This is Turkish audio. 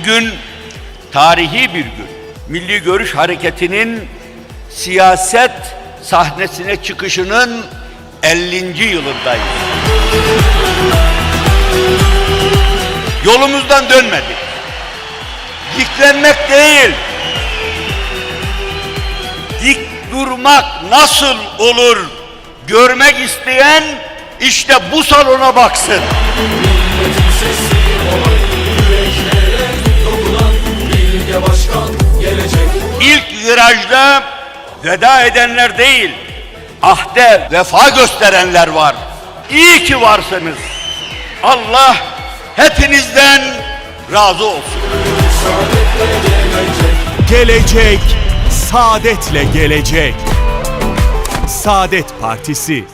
Bugün tarihi bir gün. Milli Görüş Hareketi'nin siyaset sahnesine çıkışının 50. yılındayız. Yolumuzdan dönmedik. Diklenmek değil. Dik durmak nasıl olur görmek isteyen işte bu salona baksın. Olan İlk virajda veda edenler değil, ahde vefa gösterenler var. İyi ki varsınız. Allah hepinizden razı olsun. Gelecek, saadetle gelecek. Saadet Partisi